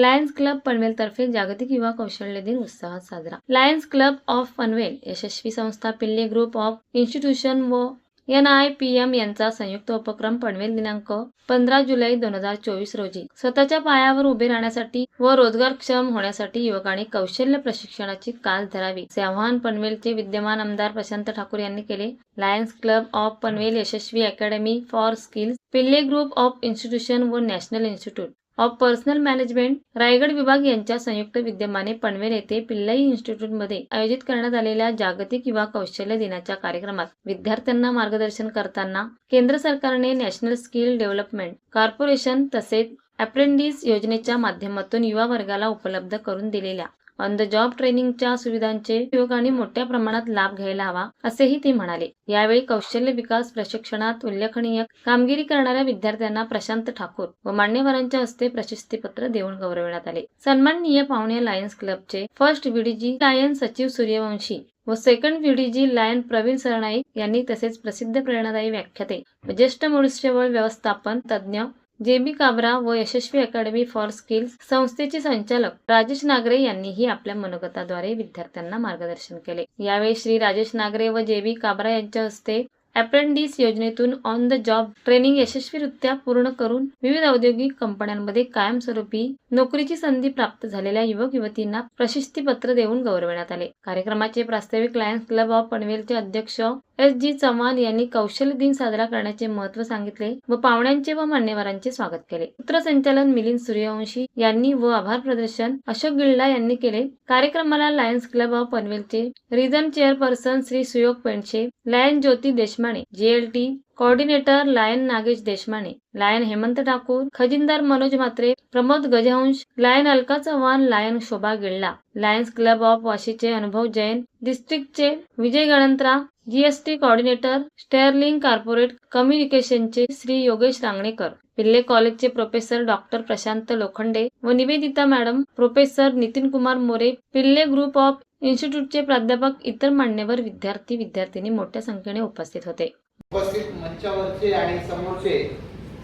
Lions club Panvel तर्फे जागतिक युवा कौशल्य दिन उत्साहात साजरा. Lions club of Panvel Yashaswi संस्था पिल्ले ग्रुप ऑफ इन्स्टिट्यूशन व एन आय पी एम यांचा संयुक्त उपक्रम पनवेल दिनांक पंधरा जुलै दोन हजार चोवीस रोजी. स्वतःच्या पायावर उभे राहण्यासाठी व रोजगारक्षम होण्यासाठी युवकांनी कौशल्य प्रशिक्षणाची कास धरावी असे आवाहन पनवेलचे विद्यमान आमदार प्रशांत ठाकूर यांनी केले. Lions club of Panvel Yashaswi academy for skills Pillai group of institution व national institute of personnel management Raigad विभाग यांच्या संयुक्त विद्यमाने पनवेल येथे पिल्लाई इन्स्टिट्यूटमध्ये आयोजित करण्यात आलेल्या जागतिक युवा कौशल्य दिनाच्या कार्यक्रमात विद्यार्थ्यांना मार्गदर्शन करताना केंद्र सरकारने नॅशनल स्किल डेव्हलपमेंट कॉर्पोरेशन तसेच अप्रेंडिस योजनेच्या माध्यमातून युवा वर्गाला उपलब्ध करून दिलेल्या ऑन द जॉब ट्रेनिंगच्या सुविधांचे युवकांनी मोठ्या प्रमाणात लाभ घ्यायला हवा असेही ते म्हणाले. यावेळी कौशल्य विकास प्रशिक्षणात उल्लेखनीय कामगिरी करणाऱ्या विद्यार्थ्यांना प्रशांत ठाकूर व मान्यवरांच्या हस्ते प्रशस्तीपत्र देऊन गौरविण्यात आले. सन्माननीय पाहुणे लायन्स क्लबचे first VDG lion Sachin Suryavanshi व second VDG lion Pravin Sarnaik यांनी तसेच प्रसिद्ध प्रेरणादायी व्याख्याते ज्येष्ठ मनुष्यबळ व्यवस्थापन तज्ज्ञ जे बी काबरा व यशस्वी अकॅडमी फॉर स्किल्स संस्थेचे संचालक राजेश नागरे यांनीही आपल्या मनोगताद्वारे विद्यार्थ्यांना मार्गदर्शन केले. यावेळी श्री राजेश नागरे व जेबी काबरा यांच्या हस्ते अप्रेंटिस योजनेतून ऑन द जॉब ट्रेनिंग यशस्वीरित्या पूर्ण करून विविध औद्योगिक कंपन्यांमध्ये कायमस्वरूपी नोकरीची संधी प्राप्त झालेल्या युवक युवतींना प्रशस्तीपत्र देऊन गौरविण्यात आले. कार्यक्रमाचे प्रास्ताविक लायन्स क्लब ऑफ पनवेलचे अध्यक्ष एस जी चव्हाण यांनी कौशल्य दिन साजरा करण्याचे महत्त्व सांगितले व पाहुण्यांचे व मान्यवरांचे स्वागत केले. सूत्रसंचालन मिलिंद सूर्यवंशी यांनी व आभार प्रदर्शन अशोक गिल्डा यांनी केले. कार्यक्रमाला Lions club of पनवेलचे region chairperson Shri Suyog Pendse lion Jyoti Deshmane JLT coordinator lion Nagesh Deshmane lion Hemant Thakur खजिनदार Manoj Mhatre Pramod Gajhansh lion Alka Chavan lion Shobha Gilla lions club of वाशीचे Anubhav Jain डिस्ट्रिक्टचे Vijay Ganatra GST coordinator sterling corporate कम्युनिकेशनचे श्री योगेश रांगणेकर पिल्ले कॉलेजचे professor doctor Prashant Lokhande व Nivedita madam professor Nitin Kumar More Pillai group of इन्स्टिट्यूटचे प्राध्यापक इतर मान्यवर विद्यार्थी विद्यार्थिनी मोठ्या संख्येने उपस्थित होते. उपस्थित मंचावरचे आणि समोरचे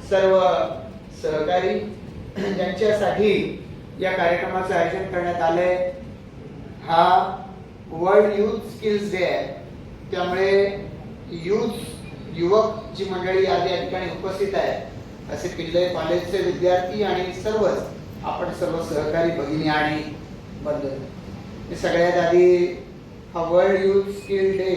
सर्व सहकारी ज्यांच्यासाठी या कार्यक्रमाचं आयोजन करण्यात आलंय. हा वर्ल्ड युथ स्किल्स डे आहे. त्यामुळे युथ युवक जी मंडळी आज या ठिकाणी उपस्थित आहे असे पिल्ले कॉलेजचे विद्यार्थी आणि सर्वच आपण सर्व सहकारी भगिनी आणि बंधू. सगळ्यात आधी हा वर्ल्ड युथ स्किल डे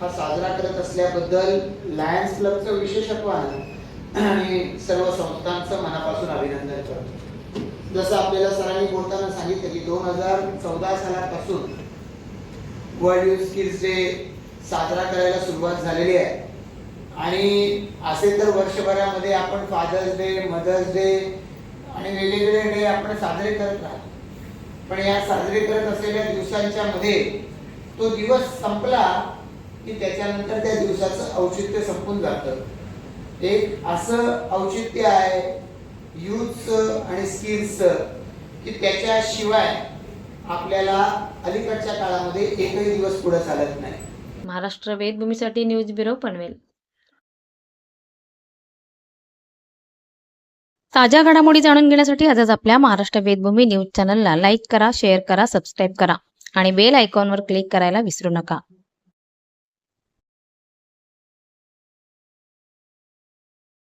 हा साजरा करत असल्याबद्दल लायन्स क्लबचं विशेषत्वानं आणि सर्व संस्थांचं मनापासून अभिनंदन करतो. जसं आपल्याला सरांनी बोलताना सांगितलं की दोन हजार चौदा सालापासून वर्ल्ड युथ स्किल्स डे साजरा करायला सुरुवात झालेली आहे. आणि असे तर वर्षभरामध्ये आपण फादर्स डे मदर्स डे आणि वेगवेगळे डे आपण साजरे करत राहतो. पण या साजरे करत असलेल्या दिवसांच्या मध्ये तो दिवस संपला की त्याच्यानंतर त्या दिवसाचं औचित्य संपून जातं. एक असं औचित्य आहे युथचं आणि स्किल्सचं की त्याच्याशिवाय आपल्याला अलीकडच्या काळामध्ये एकही दिवस पुढे चालत नाही. महाराष्ट्र वेदभूमीसाठी न्यूज ब्युरो पनवेल. ताज्या घडामोडी जाणून घेण्यासाठी आजच आपल्या महाराष्ट्र वेदभूमी न्यूज चॅनलला लाईक करा शेअर करा सबस्क्राईब करा आणि बेल आयकॉनवर क्लिक करायला विसरू नका.